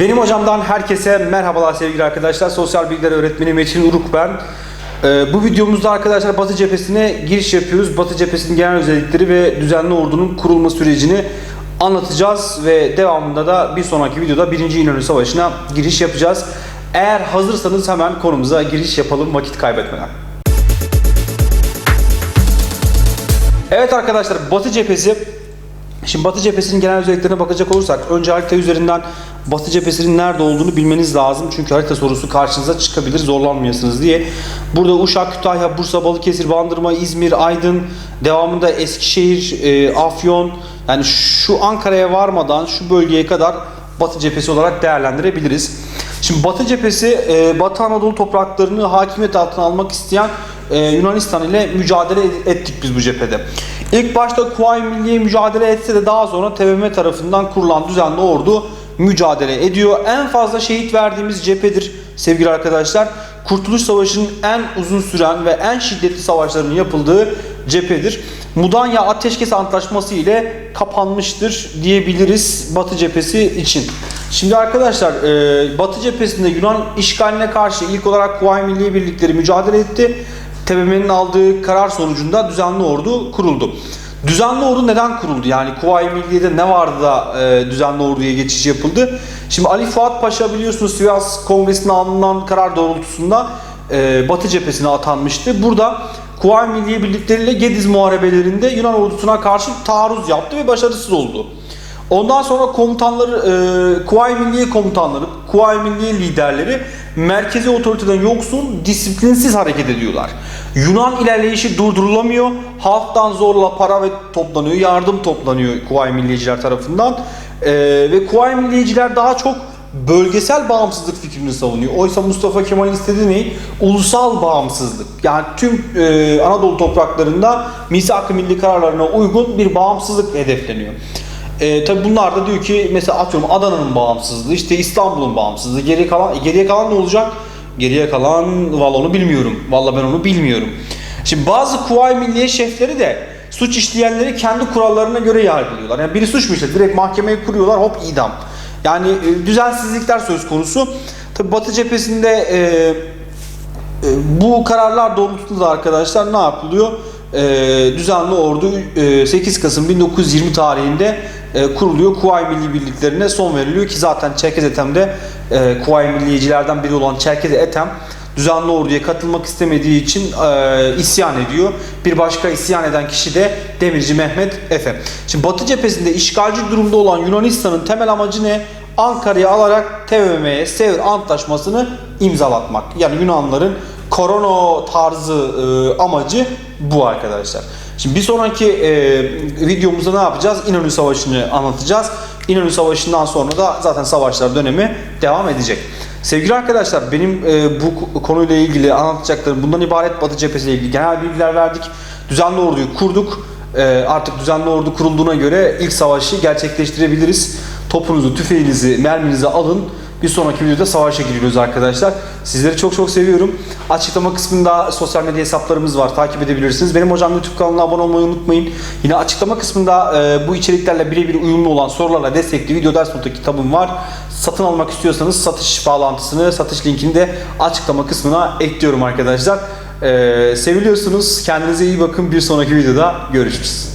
Benim hocamdan herkese merhabalar sevgili arkadaşlar. Sosyal bilgiler öğretmeni Metin Uruk ben. Ee, bu videomuzda arkadaşlar Batı cephesine giriş yapıyoruz. Batı cephesinin genel özellikleri ve düzenli ordunun kurulma sürecini anlatacağız ve devamında da bir sonraki videoda 1. İnönü Savaşı'na giriş yapacağız. Eğer hazırsanız hemen konumuza giriş yapalım vakit kaybetmeden. Evet arkadaşlar Batı cephesi Şimdi Batı cephesinin genel özelliklerine bakacak olursak önce harita üzerinden Batı cephesinin nerede olduğunu bilmeniz lazım. Çünkü harita sorusu karşınıza çıkabilir zorlanmayasınız diye. Burada Uşak, Kütahya, Bursa, Balıkesir, Bandırma, İzmir, Aydın, devamında Eskişehir, e, Afyon yani şu Ankara'ya varmadan şu bölgeye kadar Batı cephesi olarak değerlendirebiliriz. Şimdi Batı cephesi e, Batı Anadolu topraklarını hakimiyet altına almak isteyen e, Yunanistan ile mücadele ettik biz bu cephede. İlk başta Kuvayi Milliye mücadele etse de daha sonra TBMM tarafından kurulan düzenli ordu mücadele ediyor. En fazla şehit verdiğimiz cephedir sevgili arkadaşlar. Kurtuluş Savaşı'nın en uzun süren ve en şiddetli savaşlarının yapıldığı cephedir. Mudanya Ateşkes Antlaşması ile kapanmıştır diyebiliriz Batı cephesi için. Şimdi arkadaşlar e, Batı cephesinde Yunan işgaline karşı ilk olarak Kuvayi Milliye Birlikleri mücadele etti. TBMM'nin aldığı karar sonucunda düzenli ordu kuruldu. Düzenli ordu neden kuruldu? Yani Kuvayi Milliye'de ne vardı da e, düzenli orduya geçiş yapıldı? Şimdi Ali Fuat Paşa biliyorsunuz Sivas Kongresi'nde alınan karar doğrultusunda e, Batı cephesine atanmıştı. Burada Kuvayi Milliye birlikleriyle Gediz muharebelerinde Yunan ordusuna karşı taarruz yaptı ve başarısız oldu. Ondan sonra komutanları, e, Kuvayi Milliye komutanları, Kuvayi Milliye liderleri merkezi otoriteden yoksun, disiplinsiz hareket ediyorlar. Yunan ilerleyişi durdurulamıyor. Halktan zorla para ve toplanıyor, yardım toplanıyor Kuvayi Milliyeciler tarafından. E, ve Kuvayi Milliyeciler daha çok bölgesel bağımsızlık fikrini savunuyor. Oysa Mustafa Kemal'in istediği ne? Ulusal bağımsızlık. Yani tüm e, Anadolu topraklarında misak-ı milli kararlarına uygun bir bağımsızlık hedefleniyor. E, tabi bunlar da diyor ki mesela atıyorum Adana'nın bağımsızlığı, işte İstanbul'un bağımsızlığı, geriye kalan e, geriye kalan ne olacak? Geriye kalan vallahi onu bilmiyorum. Vallahi ben onu bilmiyorum. Şimdi bazı Kuvayi Milliye şefleri de suç işleyenleri kendi kurallarına göre yargılıyorlar. Yani biri suç mu işledi? Direkt mahkemeye kuruyorlar hop idam. Yani e, düzensizlikler söz konusu. Tabi Batı cephesinde e, e, bu kararlar doğrultusunda arkadaşlar ne yapılıyor? E, düzenli ordu e, 8 Kasım 1920 tarihinde e, kuruluyor. Kuvayi Milli Birliklerine son veriliyor ki zaten Çerkez Ethem'de e, Kuvayi Milliyecilerden biri olan Çerkez Ethem düzenli orduya katılmak istemediği için e, isyan ediyor. Bir başka isyan eden kişi de Demirci Mehmet Efe. Şimdi Batı cephesinde işgalci durumda olan Yunanistan'ın temel amacı ne? Ankara'yı alarak TBMM'ye Sevr Antlaşması'nı imzalatmak. Yani Yunanların korona tarzı e, amacı bu arkadaşlar. Şimdi bir sonraki e, videomuzda ne yapacağız? İnönü Savaşı'nı anlatacağız. İnönü Savaşı'ndan sonra da zaten savaşlar dönemi devam edecek. Sevgili arkadaşlar benim e, bu konuyla ilgili anlatacaklarım bundan ibaret Batı cephesiyle ilgili genel bilgiler verdik. Düzenli orduyu kurduk. E, artık düzenli ordu kurulduğuna göre ilk savaşı gerçekleştirebiliriz. Topunuzu, tüfeğinizi, merminizi alın. Bir sonraki videoda savaşa giriyoruz arkadaşlar. Sizleri çok çok seviyorum. Açıklama kısmında sosyal medya hesaplarımız var. Takip edebilirsiniz. Benim hocam YouTube kanalına abone olmayı unutmayın. Yine açıklama kısmında e, bu içeriklerle birebir uyumlu olan sorularla destekli video ders notu kitabım var. Satın almak istiyorsanız satış bağlantısını, satış linkini de açıklama kısmına ekliyorum arkadaşlar. E, seviliyorsunuz. Kendinize iyi bakın. Bir sonraki videoda görüşürüz.